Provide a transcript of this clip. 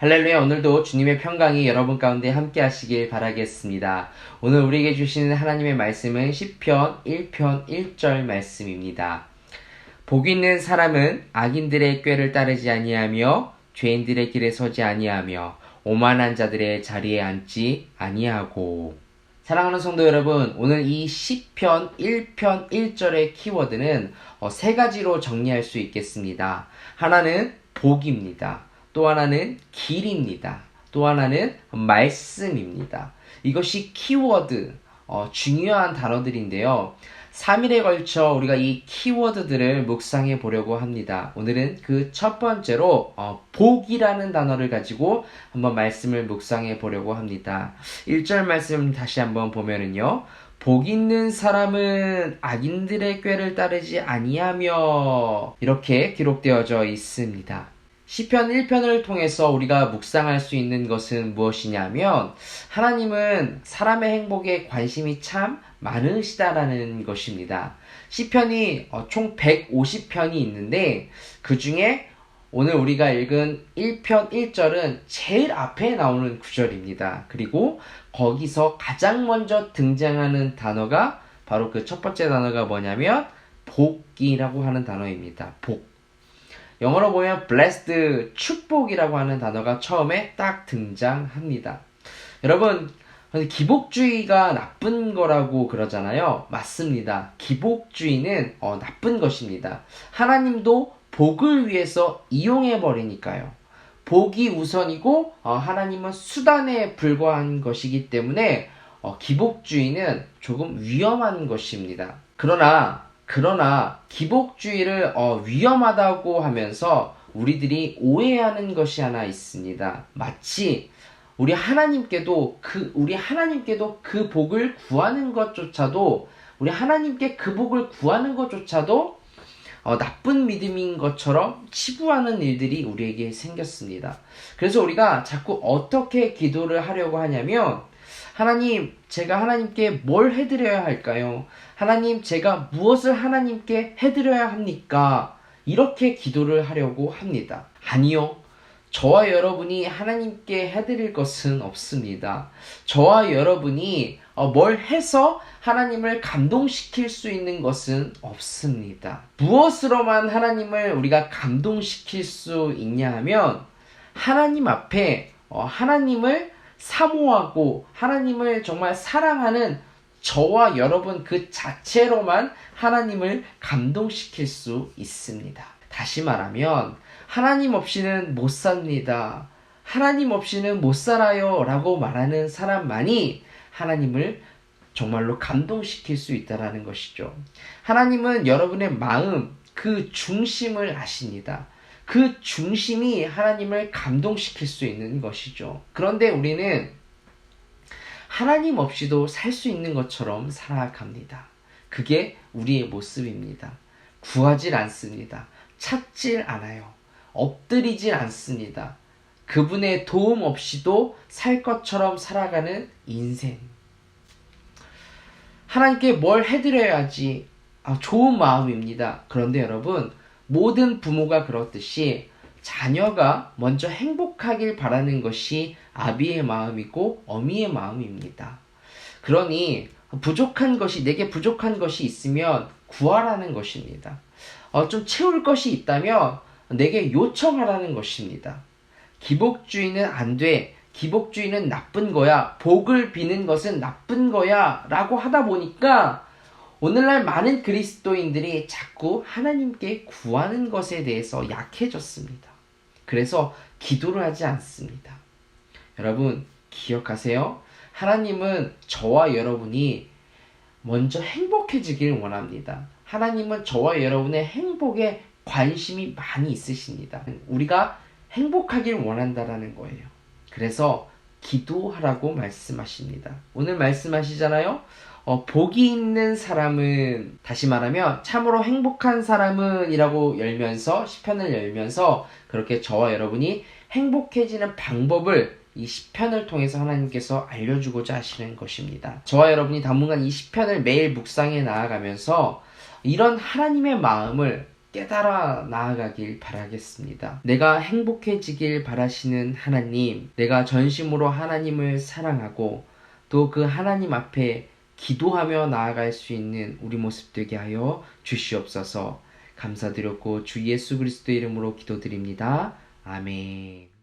할렐루야 오늘도 주님의 평강이 여러분 가운데 함께 하시길 바라겠습니다. 오늘 우리에게 주시는 하나님의 말씀은 10편 1편 1절 말씀입니다. 복 있는 사람은 악인들의 꾀를 따르지 아니하며 죄인들의 길에 서지 아니하며 오만한 자들의 자리에 앉지 아니하고 사랑하는 성도 여러분, 오늘 이 10편 1편 1절의 키워드는 어, 세 가지로 정리할 수 있겠습니다. 하나는 복입니다. 또 하나는 길입니다. 또 하나는 말씀입니다. 이것이 키워드, 어, 중요한 단어들인데요. 3일에 걸쳐 우리가 이 키워드들을 묵상해 보려고 합니다. 오늘은 그 첫 번째로 어, 복이라는 단어를 가지고 한번 말씀을 묵상해 보려고 합니다. 1절 말씀 다시 한번 보면은요. 복 있는 사람은 악인들의 꾀를 따르지 아니하며 이렇게 기록되어져 있습니다. 시편 1편을 통해서 우리가 묵상할 수 있는 것은 무엇이냐면 하나님은 사람의 행복에 관심이 참 많으시다라는 것입니다. 시편이 어, 총 150편이 있는데 그 중에 오늘 우리가 읽은 1편 1절은 제일 앞에 나오는 구절입니다. 그리고 거기서 가장 먼저 등장하는 단어가 바로 그 첫 번째 단어가 뭐냐면 복이라고 하는 단어입니다. 복. 영어로 보면 blessed, 축복이라고 하는 단어가 처음에 딱 등장합니다. 여러분, 기복주의가 나쁜 거라고 그러잖아요. 맞습니다. 기복주의는 어, 나쁜 것입니다. 하나님도 복을 위해서 이용해 버리니까요. 복이 우선이고 어, 하나님은 수단에 불과한 것이기 때문에 어, 기복주의는 조금 위험한 것입니다. 그러나 그러나 기복주의를 어, 위험하다고 하면서 우리들이 오해하는 것이 하나 있습니다. 마치 우리 하나님께도 그 우리 하나님께도 그 복을 구하는 것조차도 우리 하나님께 그 복을 구하는 것조차도 어, 나쁜 믿음인 것처럼 치부하는 일들이 우리에게 생겼습니다. 그래서 우리가 자꾸 어떻게 기도를 하려고 하냐면 하나님, 제가 하나님께 뭘 해드려야 할까요? 하나님, 제가 무엇을 하나님께 해드려야 합니까? 이렇게 기도를 하려고 합니다. 아니요. 저와 여러분이 하나님께 해드릴 것은 없습니다. 저와 여러분이 어, 뭘 해서 하나님을 감동시킬 수 있는 것은 없습니다. 무엇으로만 하나님을 우리가 감동시킬 수 있냐 하면 하나님 앞에 어, 하나님을 사모하고 하나님을 정말 사랑하는 저와 여러분 그 자체로만 하나님을 감동시킬 수 있습니다. 다시 말하면 하나님 없이는 못 삽니다. 하나님 없이는 못 살아요. 라고 말하는 사람만이 하나님을 정말로 감동시킬 수 있다라는 것이죠. 하나님은 여러분의 마음, 그 중심을 아십니다. 그 중심이 하나님을 감동시킬 수 있는 것이죠. 그런데 우리는 하나님 없이도 살 수 있는 것처럼 살아갑니다. 그게 우리의 모습입니다. 구하질 않습니다. 찾질 않아요. 엎드리질 않습니다. 그분의 도움 없이도 살 것처럼 살아가는 인생. 하나님께 뭘 해드려야지 아, 좋은 마음입니다. 그런데 여러분, 모든 부모가 그렇듯이 자녀가 먼저 행복하길 바라는 것이 아비의 마음이고 어미의 마음입니다. 그러니 부족한 것이 내게 부족한 것이 있으면 구하라는 것입니다. 어, 좀 채울 것이 있다면 내게 요청하라는 것입니다. 기복주의는 안 돼. 기복주의는 나쁜 거야. 복을 비는 것은 나쁜 거야. 라고 하다 보니까 오늘날 많은 그리스도인들이 자꾸 하나님께 구하는 것에 대해서 약해졌습니다. 그래서 기도를 하지 않습니다. 여러분, 기억하세요. 하나님은 저와 여러분이 먼저 행복해지길 원합니다. 하나님은 저와 여러분의 행복에 관심이 많이 있으십니다. 우리가 행복하길 원한다라는 거예요. 그래서 기도하라고 말씀하십니다. 오늘 말씀하시잖아요. 어, 복이 있는 사람은 다시 말하면 참으로 행복한 사람은이라고 열면서 시편을 열면서 그렇게 저와 여러분이 행복해지는 방법을 이 시편을 통해서 하나님께서 알려주고자 하시는 것입니다. 저와 여러분이 당분간 이 시편을 매일 묵상해 나아가면서 이런 하나님의 마음을 깨달아 나아가길 바라겠습니다. 내가 행복해지길 바라시는 하나님, 내가 전심으로 하나님을 사랑하고 또 그 하나님 앞에 기도하며 나아갈 수 있는 우리 모습 되게 하여 주시옵소서 감사드렸고 주 예수 그리스도 이름으로 기도드립니다. 아멘.